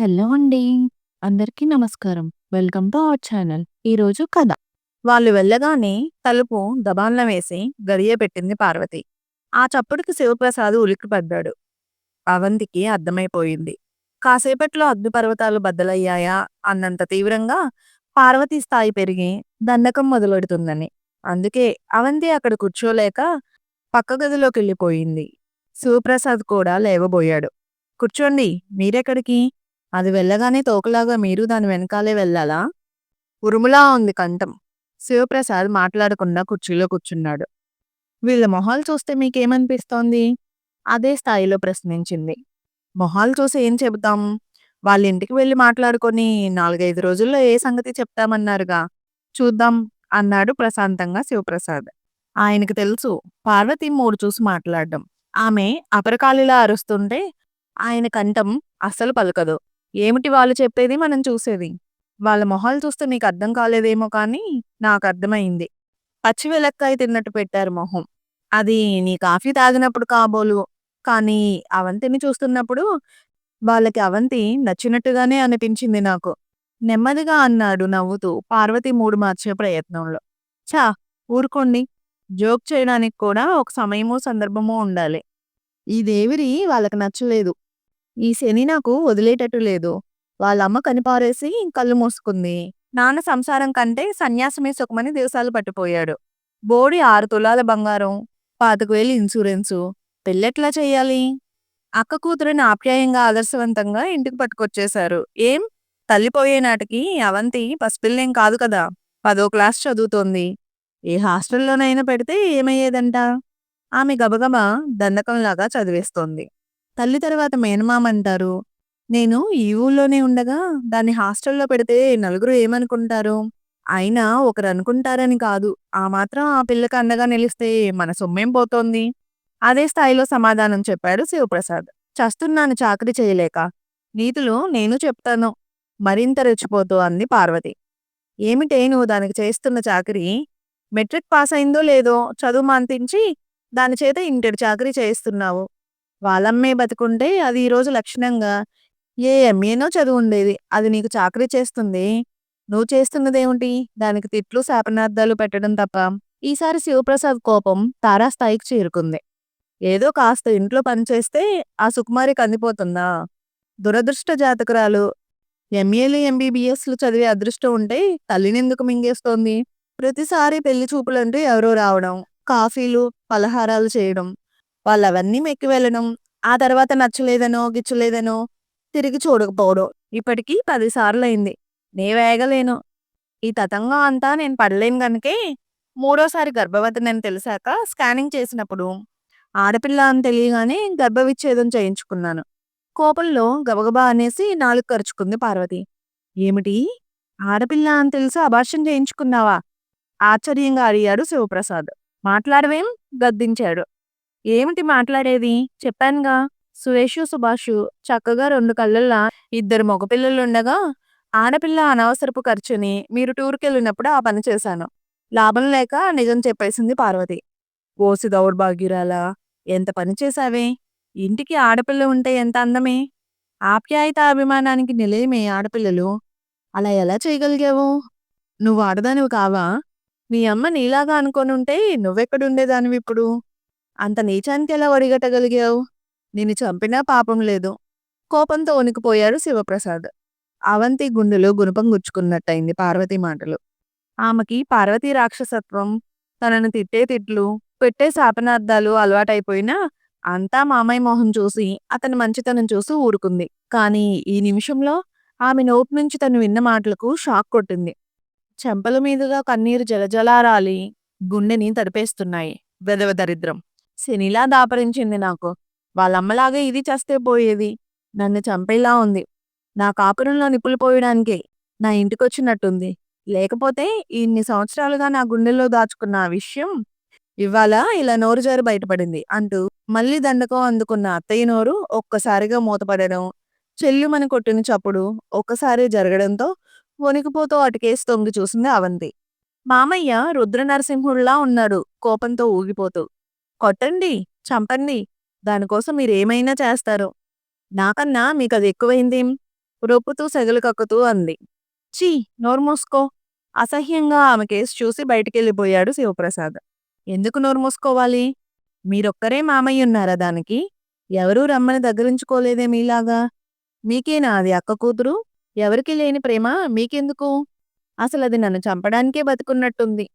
Hello అండి. అందరికీ నమస్కారం. Welcome to our channel. ఈరోజు కథ. వాళ్ళు వెళ్ళగానే తలుపు దబాన్ల వేసి గడియ పెట్టింది పార్వతి. ఆ చప్పుడుకి శివప్రసాద్ ఉలిక్కిపడ్డాడు. అవంతికి అర్థమైపోయింది. కాసేపట్లో అగ్నిపర్వతాలు బద్దలయ్యాయా అన్నంత తీవ్రంగా పార్వతి స్థాయి పెరిగి దండకం మొదలెడుతుందని. అందుకే అవంతి అక్కడ కూర్చోలేక పక్క గదిలోకి వెళ్ళిపోయింది శివప్రసాద్ కూడా లేవబోయాడు. కూర్చోండి. మీరెక్కడికి? అది వెళ్ళగానే తోకలాగా మీరు దాని వెనకాలే వెళ్ళాలా? ఉరుములా ఉంది కంఠం. శివప్రసాద్ మాట్లాడకుండా కుర్చీలో కూర్చున్నాడు. వీళ్ళ మొహాలు చూస్తే మీకేమనిపిస్తోంది? అదే స్థాయిలో ప్రశ్నించింది. మొహాలు చూసి ఏం చెబుతాం? వాళ్ళింటికి వెళ్ళి మాట్లాడుకొని నాలుగైదు రోజుల్లో ఏ సంగతి చెప్తామన్నారుగా. చూద్దాం అన్నాడు ప్రశాంతంగా శివప్రసాద్. ఆయనకి తెలుసు పార్వతి మూడు చూసి మాట్లాడడం. ఆమె అపరకాలిలా అరుస్తుంటే ఆయన కంఠం అస్సలు పలకదు. ఏమిటి వాళ్ళు చెప్పేది మనం చూసేది. వాళ్ళ మొహాలు చూస్తే మీకు అర్థం కాలేదేమో కానీ నాకు అర్థమైంది పచ్చి వెలక్కాయ తిన్నట్టు పెట్టారు మొహం. అది నీ కాఫీ తాగినప్పుడు కాబోలు. కానీ అవంతిని చూస్తున్నప్పుడు వాళ్ళకి అవంతి నచ్చినట్టుగానే అనిపించింది నాకు. నెమ్మదిగా అన్నాడు నవ్వుతూ పార్వతి మూడు మార్చే ప్రయత్నంలో. ఛ! ఊరుకోండి. జోక్ చేయడానికి కూడా ఒక సమయము సందర్భము ఉండాలి. ఈ దేవిరి వాళ్ళకి నచ్చలేదు. ఈ శని నాకు వదిలేటట్టు లేదు. వాళ్ళమ్మ కనిపారేసి కళ్ళు మూసుకుంది. నాన్న సంసారం కంటే సన్యాసమే సుఖమని దివసాలు పట్టిపోయాడు. బోడి ఆరు తులాల బంగారం, పాతికవేలు ఇన్సూరెన్సు. పెళ్ళెట్లా చేయాలి అక్క కూతురిని ఆప్యాయంగా ఆదర్శవంతంగా ఇంటికి పట్టుకొచ్చేశారు. ఏం? తల్లిపోయే నాటికి అవంతి పసిపిల్లేం కాదు కదా! పదో క్లాస్ చదువుతోంది. ఏ హాస్టల్లోనైనా పెడితే ఏమయ్యేదంట? ఆమె గబగబా దండకంలాగా చదివేస్తోంది. తల్లి తర్వాత మేనమామ అంటారు నేను ఈ ఊళ్ళోనే ఉండగా దాన్ని హాస్టల్లో పెడితే నలుగురు ఏమనుకుంటారు? అయినా ఒకరు అనుకుంటారని కాదు. ఆ మాత్రం ఆ పిల్లకి అండగా నిలిస్తే మన సొమ్మేం పోతోంది? అదే స్థాయిలో సమాధానం చెప్పాడు శివప్రసాద్. చస్తున్నాను చాకిరీ చేయలేక. నీతులు నేను చెప్తాను. మరింత రెచ్చిపోతూ అంది పార్వతి. ఏమిటే నువ్వు దానికి చేస్తున్న చాకిరీ? మెట్రిక్ పాస్ అయిందో లేదో చదువు మాంతించి దాని చేత ఇంటర్ చాకరీ చేయిస్తున్నావు. వాళ్ళమ్మే బతుకుంటే అది ఈరోజు లక్షణంగా ఏ ఎంఏనో చదువుండేది. అది నీకు చాకిరీ చేస్తుంది. నువ్వు చేస్తున్నదేమిటి? దానికి తిట్లు, శాపనార్థాలు పెట్టడం తప్ప. ఈసారి శివప్రసాద్ కోపం తారాస్థాయికి చేరుకుంది. ఏదో కాస్త ఇంట్లో పనిచేస్తే ఆ సుకుమారి కందిపోతుందా దురదృష్ట జాతకురాలు. ఎంఏలు, ఎంబీబీఎస్లు చదివే అదృష్టం ఉంటే తల్లినెందుకు మింగేస్తోంది? ప్రతిసారి పెళ్ళి చూపులంటూ ఎవరో రావడం, కాఫీలు, పలహారాలు చేయడం. వాళ్ళు అవన్నీ మెక్కి వెళ్ళడం. ఆ తర్వాత నచ్చలేదనో, గిచ్చలేదనో తిరిగి చూడకపోవడం. ఇప్పటికీ పదిసార్లు అయింది నే వేగలేను. ఈ తతంగం అంతా నేను పడలేను గనుకే మూడోసారి గర్భవతి నేను తెలిసాక స్కానింగ్ చేసినప్పుడు ఆడపిల్ల అని తెలియగానే గర్భవిచ్ఛేదం చేయించుకున్నాను. కోపంలో గబగబా అనేసి నాలుగు కరుచుకుంది పార్వతి. ఏమిటి? ఆడపిల్ల అని తెలిసి అబార్షన్ చేయించుకున్నావా? ఆశ్చర్యంగా అడిగాడు శివప్రసాద్. మాట్లాడవేం? గద్దించాడు. ఏమిటి మాట్లాడేది? చెప్పానుగా. సురేషు, సుభాషు చక్కగా రెండు కళ్ళల్లా ఇద్దరు మగపిల్లలుండగా ఆడపిల్ల అనవసరపు ఖర్చుని మీరు టూర్కి వెళ్ళినప్పుడు ఆ పని చేశాను. లాభం లేక నిజం చెప్పేసింది పార్వతి. ఓసి దౌర్భాగ్యురాలా! ఎంత పని చేశావే! ఇంటికి ఆడపిల్ల ఉంటే ఎంత అందమే! ఆప్యాయత, అభిమానానికి నిలయమే ఆడపిల్లలు. అలా ఎలా చేయగలిగావు? నువ్వు ఆడదానివి కావా? మీ అమ్మ నీలాగా అనుకోనుంటే నువ్వెక్కడుండేదానివిప్పుడు? అంత నీచానికి ఎలా ఒడిగట్టగలిగావు? నిన్ను చంపినా పాపం లేదు. కోపంతో వణికిపోయారు శివప్రసాద్. అవంతి గుండెలో గుణపం గుచ్చుకున్నట్టయింది పార్వతి మాటలు. ఆమెకి పార్వతీ రాక్షసత్వం, తనను తిట్టే తిట్లు, పెట్టే శాపనార్థాలు అలవాటైపోయినా అంతా మామయ్య మొహం చూసి, అతని మంచితనం చూసి ఊరుకుంది. కానీ ఈ నిమిషంలో ఆమె నోటి నుంచి తను విన్న మాటలకు షాక్ కొట్టింది. చెంపల మీదుగా కన్నీరు జలజలారాలి గుండెని తడిపేస్తున్నాయి. వెదవ దరిద్రం. శనిలా దాపరించింది నాకు. వాళ్ళమ్మలాగా ఇది చస్తే పోయేది. నన్ను చంపేలా ఉంది. నా కాపురంలో నిప్పులు పోయడానికే నా ఇంటికొచ్చినట్టుంది. లేకపోతే ఇన్ని సంవత్సరాలుగా నా గుండెల్లో దాచుకున్న ఆ విషయం ఇవాళ ఇలా నోరు జారి బయటపడింది అంటూ మళ్ళీ దండకం అందుకున్న అత్తయ్య నోరు ఒక్కసారిగా మూతపడడం, చెల్లుమని కొట్టిన చప్పుడు ఒక్కసారి జరగడంతో వణికిపోతూ అటుకేసి తొంగి చూసింది అవంతి. మామయ్య రుద్రనరసింహుడిలా ఉన్నాడు కోపంతో ఊగిపోతూ. కొట్టండి. చంపండి. దానికోసం మీరేమైనా చేస్తారు. నాకన్నా మీకది ఎక్కువైందేం? రొప్పుతూ సెగలు కక్కుతూ అంది. చీ నోర్మూసుకో అసహ్యంగా ఆమె కేసు చూసి బయటికెళ్ళిపోయాడు శివప్రసాద్. ఎందుకు నోరుమూస్కోవాలి మీరొక్కరే మామయ్య ఉన్నారా దానికి? ఎవరూ రమ్మని దగ్గరించుకోలేదే మీలాగా. మీకేనా అది అక్క కూతురు? ఎవరికి లేని ప్రేమ? మీకెందుకు? అసలు అది నన్ను చంపడానికే బతుకున్నట్టుంది.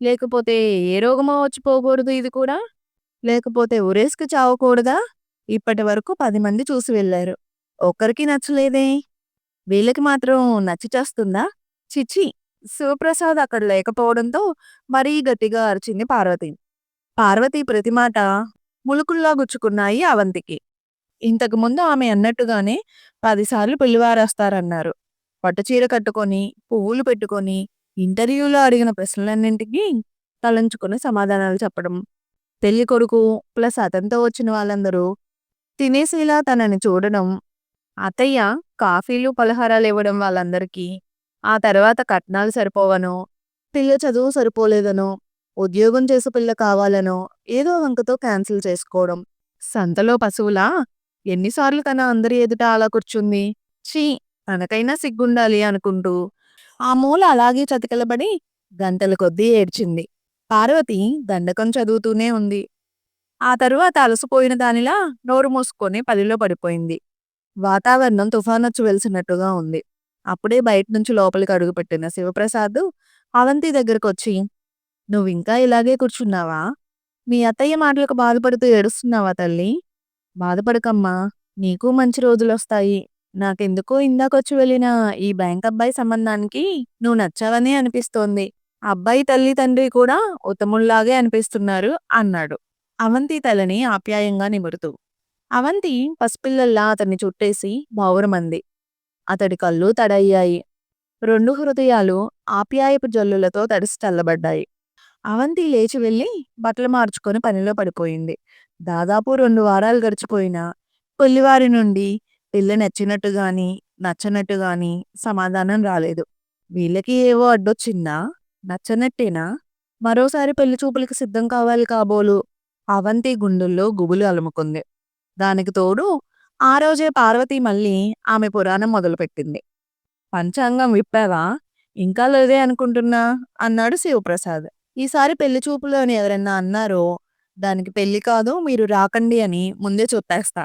లేకపోతే ఏ రోగమో వచ్చి పోకూడదు ఇది కూడా? లేకపోతే ఉరేసుకు చావకూడదా ఇప్పటి వరకు పది మంది చూసి వెళ్ళారు. ఒక్కరికి నచ్చలేదే? వీళ్ళకి మాత్రం నచ్చి చేస్తుందా? చిచ్చి శివప్రసాద్ అక్కడ లేకపోవడంతో మరీ గట్టిగా అరిచింది పార్వతి. పార్వతి ప్రతి మాట ములుకుల్లా గుచ్చుకున్నాయి అవంతికి. ఇంతకు ముందు ఆమె అన్నట్టుగానే పదిసార్లు పెళ్ళివారేస్తారన్నారు పట్టుచీర కట్టుకొని పువ్వులు పెట్టుకొని ఇంటర్వ్యూలో అడిగిన ప్రశ్నలన్నింటికి తలంచుకుని సమాధానాలు చెప్పడం. పెళ్ళి కొడుకు ప్లస్ అతనితో వచ్చిన వాళ్ళందరూ తినేసేలా తనని చూడడం అత్తయ్య కాఫీలు పలహారాలు ఇవ్వడం వాళ్ళందరికీ ఆ తర్వాత కట్నాలు సరిపోవనో పిల్ల చదువు సరిపోలేదనో ఉద్యోగం చేసే పిల్ల కావాలనో ఏదో వంకతో క్యాన్సిల్ చేసుకోవడం. సంతలో పశువులా ఎన్నిసార్లు తన అందరి ఎదుట అలా కూర్చుంది. చీ తనకైనా సిగ్గుండాలి అనుకుంటూ ఆ మూల అలాగే చతికిలబడి గంటల కొద్దీ ఏడ్చింది. పార్వతి దండకం చదువుతూనే ఉంది. ఆ తరువాత అలసిపోయిన దానిలా నోరు మూసుకొని పదిలో పడిపోయింది. వాతావరణం తుఫానొచ్చు వెలిసినట్టుగా ఉంది. అప్పుడే బయట నుంచి లోపలికి అడుగుపెట్టిన శివప్రసాద్ అవంతి దగ్గరకొచ్చి నువ్వింకా ఇలాగే కూర్చున్నావా? మీ అత్తయ్య మాటలకు బాధపడుతూ ఏడుస్తున్నావా తల్లి? బాధపడకమ్మా నీకు మంచి రోజులొస్తాయి. నాకెందుకో ఇందాకొచ్చి వెళ్ళిన ఈ బ్యాంక్ అబ్బాయి సంబంధానికి నువ్వు నచ్చావనే అనిపిస్తోంది. అబ్బాయి తల్లి తండ్రి కూడా ఉత్తముల్లాగే అనిపిస్తున్నారు అన్నాడు. అవంతి తలని ఆప్యాయంగా నిమురుతూ. అవంతి పసిపిల్లల్లా అతన్ని చుట్టేసి బావురమంది అతడి కళ్ళు తడయ్యాయి. రెండు హృదయాలు ఆప్యాయపు జల్లులతో తడిసి చల్లబడ్డాయి. అవంతి లేచి వెళ్ళి బట్టలు మార్చుకొని పనిలో పడిపోయింది. దాదాపు రెండు వారాలు గడిచిపోయినా పెళ్ళివారి నుండి పిల్ల నచ్చినట్టు గాని నచ్చనట్టు గాని సమాధానం రాలేదు. వీళ్ళకి ఏవో అడ్డొచ్చిందా? నచ్చనట్టేనా? మరోసారి పెళ్ళి చూపులకి సిద్ధం కావాలి కాబోలు అవంతి గుండెల్లో గుబులు అలుముకుంది. దానికి తోడు ఆ రోజే పార్వతి మళ్ళీ ఆమె పురాణం మొదలుపెట్టింది. పంచాంగం విప్పావా? ఇంకా లేదే అనుకుంటున్నా? అన్నాడు శివప్రసాద్. ఈసారి పెళ్ళి చూపులోని ఎవరన్నా అన్నారో దానికి పెళ్ళి కాదు మీరు రాకండి అని ముందే చెప్పేస్తా.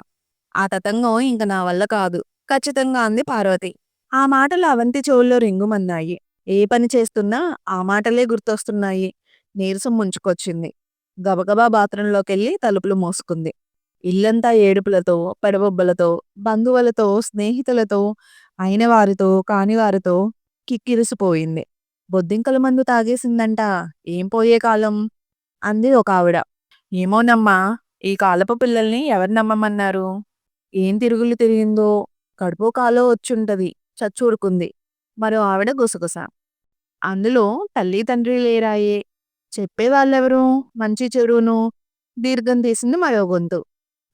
ఆ తతంగం ఇంక నా వల్ల కాదు. ఖచ్చితంగా అంది పార్వతి. ఆ మాటలు అవంతి చెవుల్లో రింగుమన్నాయి. ఏ పని చేస్తున్నా ఆ మాటలే గుర్తొస్తున్నాయి. నీరసం ముంచుకొచ్చింది. గబగబా బాత్రూంలోకెళ్ళి తలుపులు మోసుకుంది. ఇల్లంతా ఏడుపులతో పెడబొబ్బలతో బంధువులతో స్నేహితులతో అయిన వారితో కాని వారితో కిక్కిరిసిపోయింది. బొద్దింకల మందు తాగేసిందంట. ఏం పోయే కాలం? అంది ఒక ఆవిడ. ఏమోనమ్మా ఈ కాలపు పిల్లల్ని ఎవరు నమ్మమన్నారు? ఏం తిరుగులు తిరిగిందో? కడుపు కాలో వచ్చుంటది. చచ్చూరుకుంది మరో ఆవిడ గుసగుస. అందులో తల్లి తండ్రి లేరాయే. చెప్పేవాళ్ళెవరు? మంచి చెరువును. దీర్ఘం తీసింది మరో గొంతు.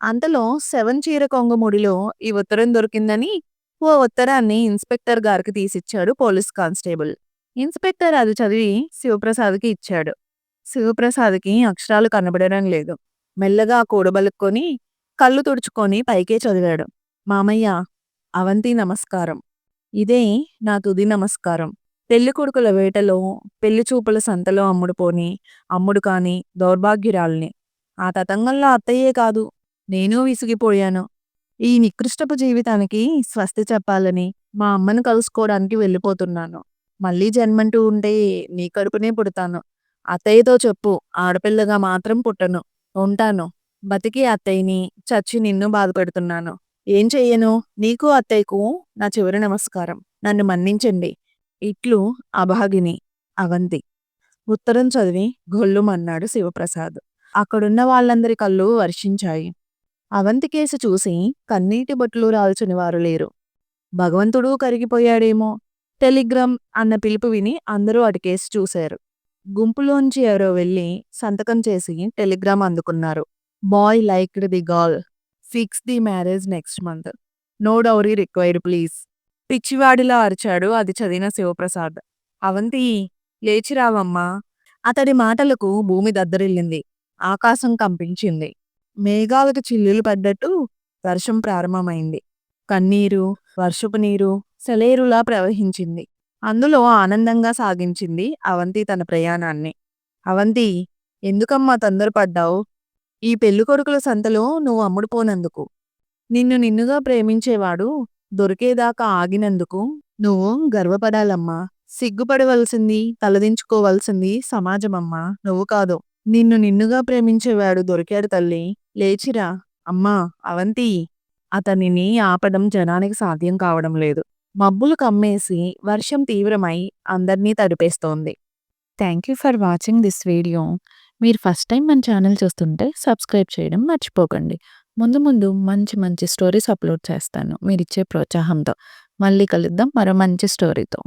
అంతలో సెవెన్ చీర కొంగు ముడిలో ఈ ఉత్తరం దొరికిందని ఓ ఉత్తరాన్ని ఇన్స్పెక్టర్ గారికి తీసిచ్చాడు పోలీస్ కానిస్టేబుల్. ఇన్స్పెక్టర్ అది చదివి శివప్రసాద్కి ఇచ్చాడు. శివప్రసాద్కి అక్షరాలు కనబడడం లేదు. మెల్లగా కూడబలుక్కొని కళ్ళు తుడుచుకొని పైకే చదివాడు. మామయ్య అవంతి నమస్కారం. ఇదే నా తుది నమస్కారం. పెళ్ళి కొడుకుల వేటలో పెళ్ళి చూపుల సంతలో అమ్ముడుపోని అమ్ముడు కాని దౌర్భాగ్యురాల్ని. ఆ తతంగంలో అత్తయ్యే కాదు నేను విసిగిపోయాను. ఈ నికృష్టపు జీవితానికి స్వస్తి చెప్పాలని మా అమ్మను కలుసుకోవడానికి వెళ్ళిపోతున్నాను. మళ్ళీ జన్మంటూ ఉంటే నీ కడుపునే పుడతాను. అత్తయ్యతో చెప్పు ఆడపిల్లగా మాత్రం పుట్టను ఉంటాను. బతికి అత్తయ్యని చచ్చి నిన్ను బాధపెడుతున్నాను. ఏం చెయ్యను? నీకు అత్తయ్యకు నా చివరి నమస్కారం. నన్ను మన్నించండి. ఇట్లు అభాగిని అవంతి. ఉత్తరం చదివి గొల్లుమన్నాడు శివప్రసాద్. అక్కడున్న వాళ్ళందరి కళ్ళు వర్షించాయి. అవంతి కేసు చూసి కన్నీటి బొట్లు రాల్చని వారు లేరు. భగవంతుడు కరిగిపోయాడేమో? టెలిగ్రామ్ అన్న పిలుపు విని అందరూ అటు కేసు చూశారు. గుంపులోంచి ఎవరో వెళ్ళి సంతకం చేసి టెలిగ్రామ్ అందుకున్నారు. Boy liked the girl fix the marriage next month no dowry required please పిచ్చివాడిలా అరిచాడు అది చదివిన శివప్రసాద్. అవంతి లేచిరావమ్మా అతడి మాటలకు భూమి దద్దరిల్లింది. ఆకాశం కంపించింది. మేఘాలకు చిల్లులు పడ్డట్టు వర్షం ప్రారంభమైంది. కన్నీరు వర్షపు నీరు సెలేరులా ప్రవహించింది. అందులో ఆనందంగా సాగించింది అవంతి తన ప్రయాణాన్ని. అవంతి ఎందుకమ్మా తొందరపడ్డావు? ఈ పెళ్ళికొడుకుల సంతలో నువ్వు అమ్ముడుపోనందుకు. నిన్ను నిన్నుగా ప్రేమించేవాడు దొరికేదాకా ఆగినందుకు నువ్వు గర్వపడాలమ్మా. సిగ్గుపడవలసింది, తలదించుకోవలసింది సమాజమమ్మా నువ్వు కాదు. నిన్ను నిన్నుగా ప్రేమించేవాడు దొరికాడు తల్లి లేచిరా. అమ్మా అవంతి! అతనిని ఆపడం జనానికి సాధ్యం కావడం లేదు. మబ్బులు కమ్మేసి వర్షం తీవ్రమై అందర్నీ తడిపేస్తోంది. Thank you for watching this video. మీరు ఫస్ట్ టైం మన ఛానల్ చూస్తుంటే సబ్స్క్రైబ్ చేయడం మర్చిపోకండి. ముందు ముందు మంచి మంచి స్టోరీస్ అప్లోడ్ చేస్తాను మీరిచ్చే ప్రోత్సాహంతో. మళ్ళీ కలుద్దాం మరో మంచి స్టోరీతో.